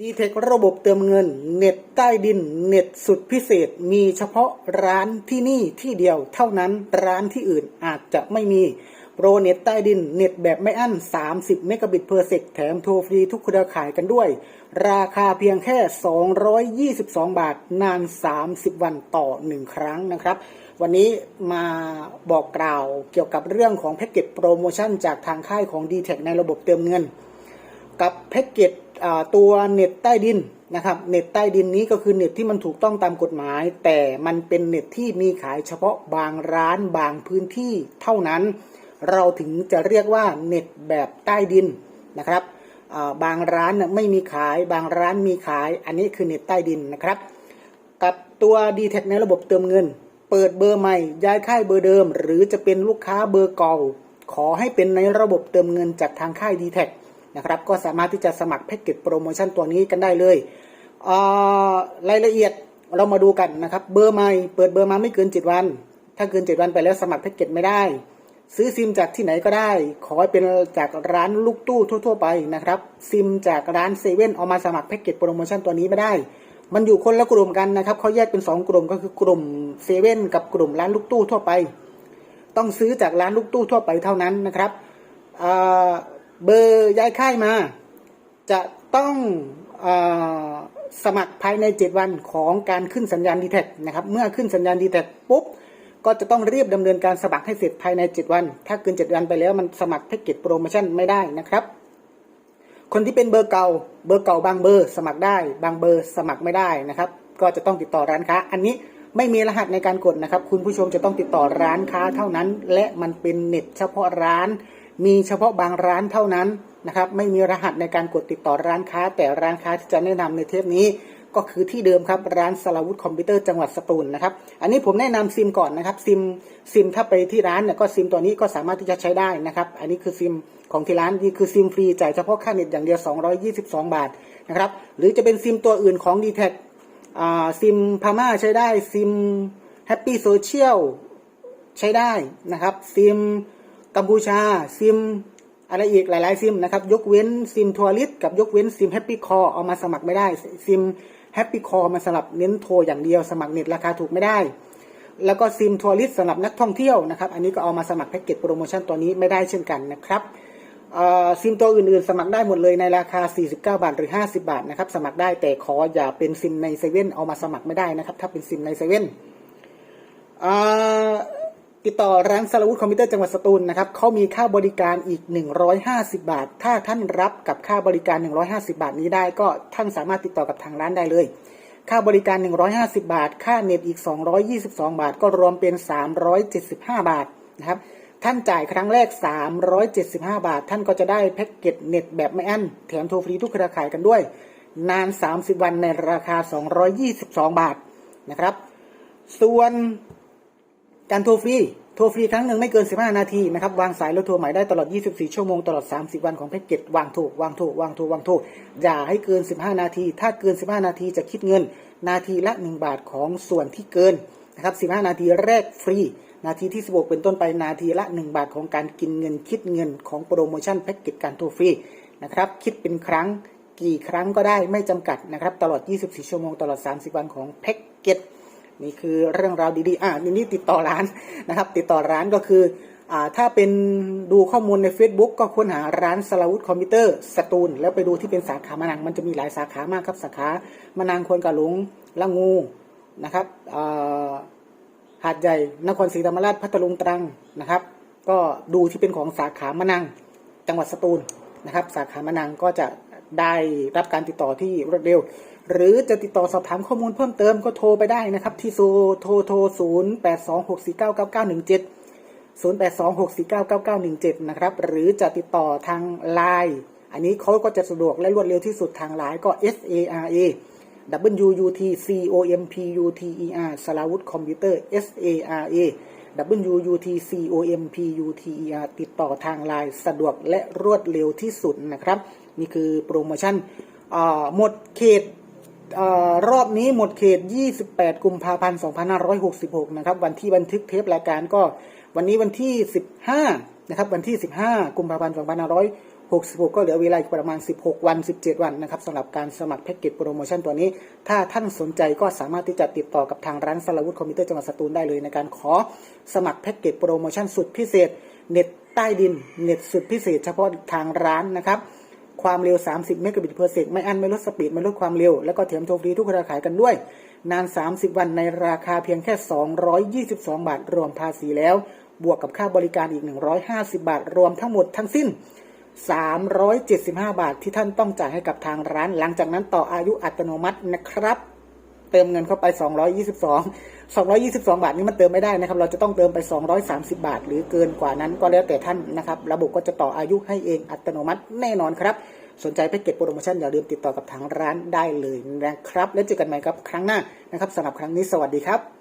ดีเทคระบบเติมเงิน เน็ตใต้ดิน เน็ตสุดพิเศษมีเฉพาะร้านที่นี่ที่เดียวเท่านั้นร้านที่อื่นอาจจะไม่มีโปรเน็ตใต้ดิน เน็ตแบบไม่อั้น 30 เมกะบิตเพอร์เซกแถมโทรฟรีทุกเครือข่ายกันด้วย ราคาเพียงแค่ 222 บาท นาน 30 วันต่อ 1 ครั้งนะครับ วันนี้มาบอกกล่าวเกี่ยวกับเรื่องของแพ็กเกจโปรโมชั่นจากทางค่ายของ d t แทในระบบเติมเงิน กับแพ็กเกจ ตัวเน็ตใต้ดินนะครับเน็ตใต้ดินนี้ก็คือเน็ตที่มันถูกต้องตามกฎหมาย แต่มันเป็นเน็ตที่มีขายเฉพาะบางร้านบางพื้นที่เท่านั้น เราถึงจะเรียกว่าเน็ตแบบใต้ดินนะครับบางร้านไม่มีขายบางร้านมีขายอันนี้คือเน็ตใต้ดินนะครับ กับตัว d t แทในระบบเติมเงิน เปิดเบอร์ใหม่ย้ายค่ายเบอร์เดิม หรือจะเป็นลูกค้าเบอร์เก่าขอให้เป็นในระบบเติมเงินจากทางค่าย d t แท นะครับ ก็สามารถที่จะสมัครแพ็กเกจโปรโมชั่นตัวนี้กันได้เลยเรายละเอียดเรามาดูกันนะครับ เบอร์ใหม่เปิดเบอร์มาไม่เกิน 7 วัน ถ้าเกิน 7 วันไปแล้วสมัครแพ็กเกจไม่ได้ ซื้อซิมจากที่ไหนก็ได้ ขอให้เป็นจากร้านลูกตู้ทั่ว ๆ ไปนะครับ ซิมจากร้านเซเว่นเอามาสมัครแพ็กเกจโปรโมชั่นตัวนี้ไม่ได้ มันอยู่คนละกลุ่มกันนะครับเขาแยกเป็น 2 กลุ่มก็คือกลุ่มเซเว่นกับกลุ่มร้านลูกตู้ทั่วไป ต้องซื้อจากร้านลูกตู้ทั่วไปเท่านั้นนะครับ เบอร์ย้ายค่ายมา จะต้องอสมัครภายใน 7 วันของการขึ้นสัญญาณดีแท็นะครับ เมื่อขึ้นสัญญาณดีแท็ปุ๊บ ก็จะต้องรีบดำเนินการสมัครให้เสร็จภายใน 7 วัน ถ้าเกิน 7 วันไปแล้วมันสมัครแพ็กเกจโปรโมชั่นไม่ได้นะครับ คนที่เป็นเบอร์เก่า เบอร์เก่าบางเบอร์ สมัครได้ บางเบอร์สมัครไม่ได้นะครับ ก็จะต้องติดต่อร้านค้า อันนี้ไม่มีรหัสในการกดนะครับ คุณผู้ชมจะต้องติดต่อร้านค้าเท่านั้น และมันเป็นเน็ตเฉพาะร้าน มีเฉพาะบางร้านเท่านั้นนะครับไม่มีรหัสในการกดติดต่อร้านค้า แต่ร้านค้าที่จะแนะนำในเทปนี้ก็คือที่เดิมครับร้านสลาวุธคอมพิวเตอร์จังหวัดสตูลนะครับอันนี้ผมแนะนำซิมก่อนนะครับซิมซิมถ้าไปที่ร้านเนี่ยก็ซิมตัวนี้ก็สามารถที่จะใช้ได้นะครับอันนี้คือซิมของที่ร้านนี่คือซิมฟรีจ่ายเฉพาะค่าเน็ตอย่างเดียว 222 บาทนะครับหรือจะเป็นซิมตัวอื่นของ d t แทซิมพม่าใช้ได้ซิมแฮปปี้โซเชียลใช้ได้นะครับซิม กัมพูชาซิมอะไรอีกหลาย ๆ ซิมนะครับ ยกเว้นซิมทัวริสกับยกเว้นซิมแฮปปี้คอเอามาสมัครไม่ได้ซิมแฮปปี้คอมาสำหรับเน้นโทรอย่างเดียวสมัครเน็ตราคาถูกไม่ได้ แล้วก็ซิมทัวริสสำหรับนักท่องเที่ยวนะครับ อันนี้ก็เอามาสมัครแพ็กเกจโปรโมชั่นตัวนี้ไม่ได้เช่นกันนะครับซิมตัวอื่น ๆ สมัครได้หมดเลยในราคา 49 บาทหรือ 50 บาทนะครับสมัครได้แต่ขออย่าเป็นซิมในเซเว่นเอามาสมัครไม่ได้นะครับ ถ้าเป็นซิมในเซเว่น ติดต่อร้านสารวุฒิคอมพิวเตอร์จังหวัดสตูลนะครับเขามีค่าบริการอีก 150 บาท ถ้าท่านรับกับค่าบริการ 150 บาทนี้ได้ก็ท่านสามารถติดต่อกับทางร้านได้เลย ค่าบริการ 150 บาท ค่าเน็ตอีก 222 บาท ก็รวมเป็น 375 บาทนะครับท่านจ่ายครั้งแรก 375 บาท ท่านก็จะได้แพ็กเกจเน็ตแบบไม่อั้นแถมโทรฟรีทุกเครือข่ายกันด้วย นาน 30 วันในราคา 222 บาทนะครับ ส่วน การโทรฟรี โทรฟรีครั้งหนึ่งไม่เกิน 15 นาทีนะครับ วางสายแล้วโทรใหม่ได้ตลอด 24 ชั่วโมง ตลอด 30 วันของแพ็กเกจวางถูกวางถูกวางถูกวางถูกอย่าให้เกิน 15 นาที ถ้าเกิน 15 นาทีจะคิดเงิน นาทีละ 1 บาทของส่วนที่เกินนะครับ 15 นาทีแรกฟรี นาทีที่ 16 เป็นต้นไปนาทีละ 1 บาทของการกินเงิน คิดเงินของโปรโมชั่นแพ็กเกจการโทรฟรีนะครับคิดเป็นครั้งกี่ครั้งก็ได้ไม่จำกัดนะครับตลอด 24 ชั่วโมงตลอด 30 วันของแพ็กเกจ นี่คือเรื่องราวดีๆ อ่านี่นี่ติดต่อร้านนะครับ ติดต่อร้านก็คืออ่าถ้าเป็นดูข้อมูลใน Facebook ก็ค้นหาร้านสลาวุธคอมพิวเตอร์สตูลแล้วไปดูที่เป็นสาขามะนังมันจะมีหลายสาขามากครับ สาขามะนังควนกะหลงละงูนะครับหาดใหญ่นครศรีธรรมราชพัทลุงตรังนะครับ ก็ดูที่เป็นของสาขามะนังจังหวัดสตูลนะครับ สาขามะนังก็จะได้รับการติดต่อที่รวดเร็ว หรือจะติดต่อสอบถามข้อมูลเพิ่มเติมก็โทรไปได้นะครับ ที่โซโทรโทรศูนย์แปดสองหกสี่เก้าเก้าเก้าหนึ่งเจ็ดศูนย์แปดสองหกสี่เก้าเก้าเก้าหนึ่งเจ็ดนะครับ หรือจะติดต่อทางไลน์อันนี้เขาก็จะสะดวกและรวดเร็วที่สุดทางไลน์ก็ S A R A W U T C O M P U T E R สลาวุธคอมพิวเตอร์ S A R A W U T C O M P U T E R ติดต่อทางไลน์สะดวกและรวดเร็วที่สุดนะครับ นี่คือโปรโมชั่นหมดเขต รอบนี้หมดเขต 28 กุมภาพันธ์ 2566 นะครับ วันที่บันทึกเทปรายการก็วันนี้วันที่ 15 นะครับ วันที่ 15 กุมภาพันธ์66 ก็เหลือเวลาประมาณ 16 วัน 17 วันนะครับสำหรับการสมัครแพ็กเกจโปรโมชั่นตัวนี้ ถ้าท่านสนใจก็สามารถที่จะติดต่อกับทางร้านสลาวุธคอมพิวเตอร์จังหวัดสตูลได้เลยในการขอสมัครแพ็กเกจโปรโมชั่นสุดพิเศษ เน็ตใต้ดิน เน็ตสุดพิเศษ เฉพาะทางร้านนะครับ ความเร็ว 30 เมกะบิตเพอร์เซกไม่อั้นไม่ลดสปีดไม่ลดความเร็ว แล้วก็แถมโทรฟรีทุกราขายกันด้วย นาน 30 วันในราคาเพียงแค่ 222 บาท รวมภาษีแล้ว บวกกับค่าบริการอีก 150 บาท รวมทั้งหมดทั้งสิ้น 375 บาทที่ท่านต้องจ่ายให้กับทางร้าน หลังจากนั้นต่ออายุอัตโนมัตินะครับ เติมเงินเข้าไป 222 222 บาทนี้มันเติมไม่ได้นะครับ เราจะต้องเติมไป 230 บาท หรือเกินกว่านั้นก็แล้วแต่ท่านนะครับ ระบบก็จะต่ออายุให้เองอัตโนมัติแน่นอนครับ สนใจแพ็กเกจโปรโมชั่นอย่าลืมติดต่อกับทางร้านได้เลยนะครับ แล้วเจอกันใหม่ครับครั้งหน้านะครับสำหรับครั้งนี้สวัสดีครับ